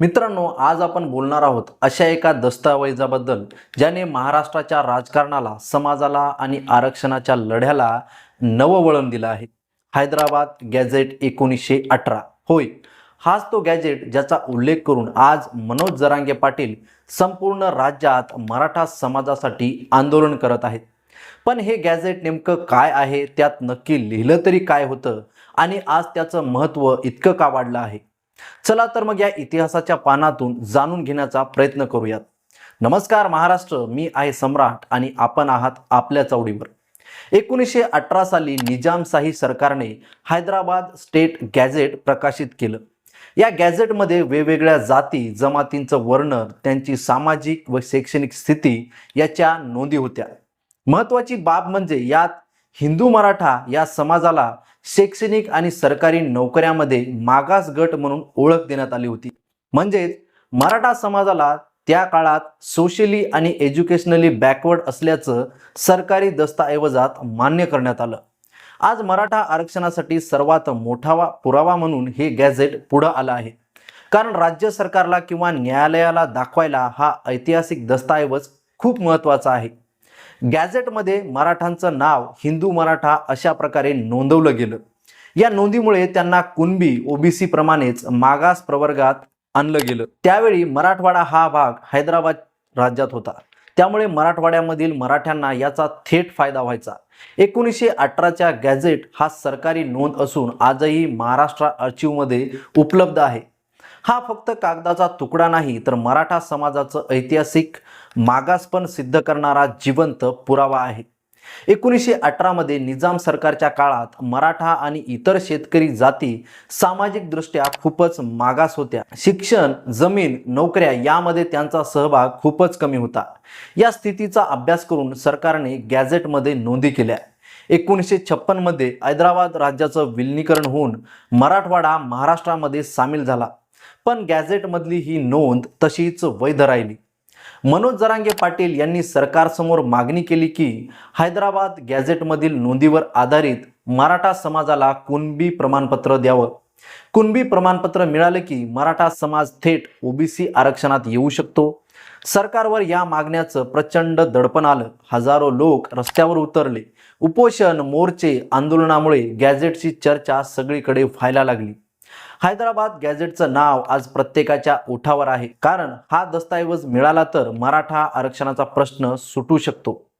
मित्रांनो आज आपण बोलणार आहोत अशा एका दस्तावेजाबद्दल ज्याने महाराष्ट्राच्या राजकारणाला समाजाला आणि आरक्षणाच्या लढ्याला नवं वळण दिलं आहे. हैदराबाद गॅझेट एकोणीसशे अठरा. होय हाच तो गॅजेट ज्याचा उल्लेख करून आज मनोज जरांगे पाटील संपूर्ण राज्यात मराठा समाजासाठी आंदोलन करत आहेत. पण हे गॅझेट नेमकं काय आहे? त्यात नक्की लिहिलं तरी काय होतं? आणि आज त्याचं महत्त्व इतकं का वाढलं आहे? चला तर मग या इतिहासाच्या पानातून जाणून घेण्याचा प्रयत्न करूयात. नमस्कार महाराष्ट्र मी आहे सम्राट आणि आपण आहात आपल्या चौडीवर. एकोणीसशे अठरा साली निजामशाही सरकारने हैदराबाद स्टेट गॅझेट प्रकाशित केलं. या गॅझेटमध्ये वेगवेगळ्या जाती जमातींचं वर्णन त्यांची सामाजिक व शैक्षणिक स्थिती याच्या नोंदी होत्या. महत्त्वाची बाब म्हणजे यात हिंदू मराठा या समाजाला शैक्षणिक आणि सरकारी नोकऱ्यामध्ये मागास गट म्हणून ओळख देण्यात आली होती. म्हणजेच मराठा समाजाला त्या काळात सोशली आणि एज्युकेशनली बॅकवर्ड असल्याचं सरकारी दस्तऐवजात मान्य करण्यात आलं. आज मराठा आरक्षणासाठी सर्वात मोठा पुरावा म्हणून हे गॅझेट पुढं आलं आहे. कारण राज्य सरकारला किंवा न्यायालयाला दाखवायला हा ऐतिहासिक दस्तऐवज खूप महत्त्वाचा आहे. गॅझेटमध्ये मराठांचं नाव हिंदू मराठा अशा प्रकारे नोंदवलं गेलं. या नोंदीमुळे त्यांना कुणबी ओबीसी प्रमाणेच मागास प्रवर्गात आणलं गेलं. त्यावेळी मराठवाडा हा भाग हैदराबाद राज्यात होता. त्यामुळे मराठवाड्यामधील मराठ्यांना याचा थेट फायदा व्हायचा. एकोणीसशे अठराच्या गॅझेट हा सरकारी नोंद असून आजही महाराष्ट्र आर्चिव्हमध्ये उपलब्ध आहे. हा फक्त कागदाचा तुकडा नाही तर मराठा समाजाचं ऐतिहासिक मागासपण सिद्ध करणारा जिवंत पुरावा आहे. एकोणीसशे अठरामध्ये निजाम सरकारच्या काळात मराठा आणि इतर शेतकरी जाती सामाजिकदृष्ट्या खूपच मागास होत्या. शिक्षण जमीन नोकऱ्या यामध्ये त्यांचा सहभाग खूपच कमी होता. या स्थितीचा अभ्यास करून सरकारने गॅझेटमध्ये नोंदी केल्या. एकोणीसशे छप्पनमध्ये हैदराबाद राज्याचं विलिनीकरण होऊन मराठवाडा महाराष्ट्रामध्ये सामील झाला. पण गॅझेटमधली ही नोंद तशीच वैध राहिली. मनोज जरांगे पाटील यांनी सरकारसमोर मागणी केली की हैदराबाद गॅझेटमधील नोंदीवर आधारित मराठा समाजाला कुणबी प्रमाणपत्र द्यावं? कुणबी प्रमाणपत्र मिळालं की मराठा समाज थेट ओबीसी आरक्षणात येऊ शकतो? सरकारवर या मागण्याचं प्रचंड दडपण आलं. हजारो लोक रस्त्यावर उतरले. उपोषण मोर्चे आंदोलनामुळे गॅझेटची चर्चा सगळीकडे व्हायला लागली. हैदराबाद गॅझेटचं नाव आज प्रत्येकाच्या ओठावर आहे. कारण हा दस्तऐवज मिळाला तर मराठा आरक्षणाचा प्रश्न सुटू शकतो.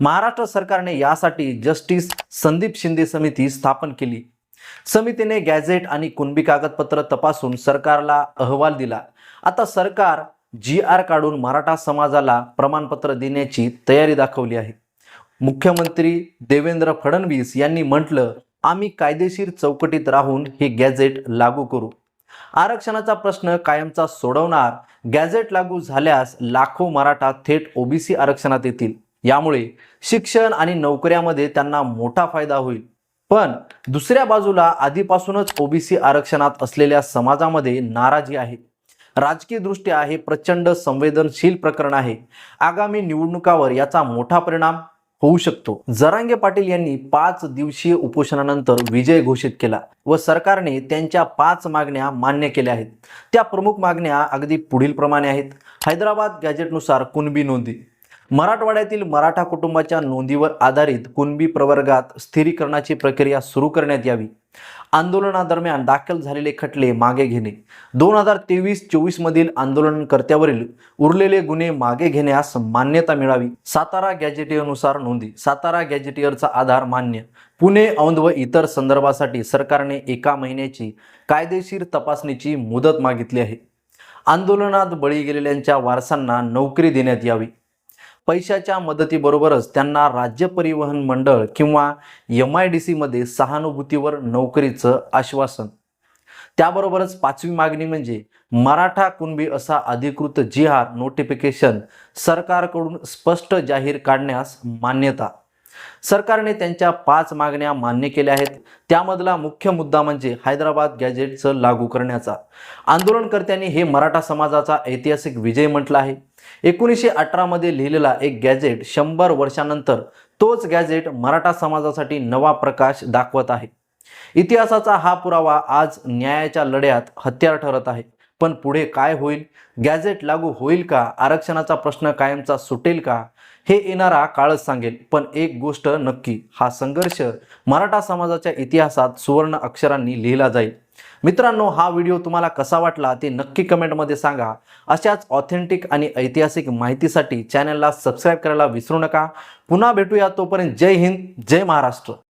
महाराष्ट्र सरकारने यासाठी जस्टिस संदीप शिंदे समिती स्थापन केली. समितीने गॅझेट आणि कुणबी कागदपत्र तपासून सरकारला अहवाल दिला. आता सरकार जी आर काढून मराठा समाजाला प्रमाणपत्र देण्याची तयारी दाखवली आहे. मुख्यमंत्री देवेंद्र फडणवीस यांनी म्हटलं आम्ही कायदेशीर चौकटीत राहून हे गॅझेट लागू करू. आरक्षणाचा प्रश्न कायमचा सोडवणार गॅझेट लागू झाल्यास लाखो मराठा थेट ओबीसी आरक्षणात येतील. यामुळे शिक्षण आणि नोकऱ्यामध्ये त्यांना मोठा फायदा होईल. पण दुसऱ्या बाजूला आधीपासूनच ओबीसी आरक्षणात असलेल्या समाजामध्ये नाराजी आहे. राजकीय दृष्ट्या हे प्रचंड संवेदनशील प्रकरण आहे. आगामी निवडणुकावर याचा मोठा परिणाम होऊ शकतो. जरांगे पाटील यांनी पाच दिवसीय उपोषणानंतर विजय घोषित केला व सरकारने त्यांच्या पाच मागण्या मान्य केल्या आहेत. त्या प्रमुख मागण्या अगदी पुढील प्रमाणे आहेत. हैदराबाद गॅजेटनुसार कुणबी नोंदी. मराठवाड्यातील मराठा कुटुंबाच्या नोंदीवर आधारित कुणबी प्रवर्गात स्थिरीकरणाची प्रक्रिया सुरू करण्यात यावी. आंदोलनादरम्यान दाखल झालेले खटले मागे घेणे. दोन हजार तेवीस चोवीस मधील आंदोलनकर्त्यावरील उरलेले गुन्हे मागे घेण्यास मान्यता मिळावी. सातारा गॅजेटियरनुसार नोंदी. सातारा गॅजेटियरचा आधार मान्य. पुणे औंध व इतर संदर्भासाठी सरकारने एका महिन्याची कायदेशीर तपासणीची मुदत मागितली आहे. आंदोलनात बळी गेलेल्यांच्या वारसांना नोकरी देण्यात यावी. पैशाच्या मदतीबरोबरच त्यांना राज्य परिवहन मंडळ किंवा एम आय डी सीमध्ये सहानुभूतीवर नोकरीचं आश्वासन. त्याबरोबरच पाचवी मागणी म्हणजे मराठा कुणबी असा अधिकृत जिहार नोटिफिकेशन सरकारकडून स्पष्ट जाहीर काढण्यास मान्यता. सरकारने त्यांच्या पाच मागण्या मान्य केल्या आहेत. त्यामधला मुख्य मुद्दा म्हणजे हैदराबाद गॅजेटचं लागू करण्याचा. आंदोलनकर्त्यांनी हे मराठा समाजाचा ऐतिहासिक विजय म्हटला आहे. एकोणीसशे अठरामध्ये लिहिलेला एक गॅजेट शंभर वर्षानंतर तोच गॅजेट मराठा समाजासाठी नवा प्रकाश दाखवत आहे. इतिहासाचा हा पुरावा आज न्यायाच्या लढ्यात हत्यार ठरत आहे. पण पुढे काय होईल? गॅझेट लागू होईल का? आरक्षणाचा प्रश्न कायमचा सुटेल का? हे येणारा काळच सांगेल. पण एक गोष्ट नक्की हा संघर्ष मराठा समाजाच्या इतिहासात सुवर्ण अक्षरांनी लिहिला जाईल. मित्रांनो हा व्हिडिओ तुम्हाला कसा वाटला ते नक्की कमेंटमध्ये सांगा. अशाच ऑथेंटिक आणि ऐतिहासिक माहितीसाठी चॅनलला सबस्क्राईब करायला विसरू नका. पुन्हा भेटूया तोपर्यंत जय हिंद जय महाराष्ट्र.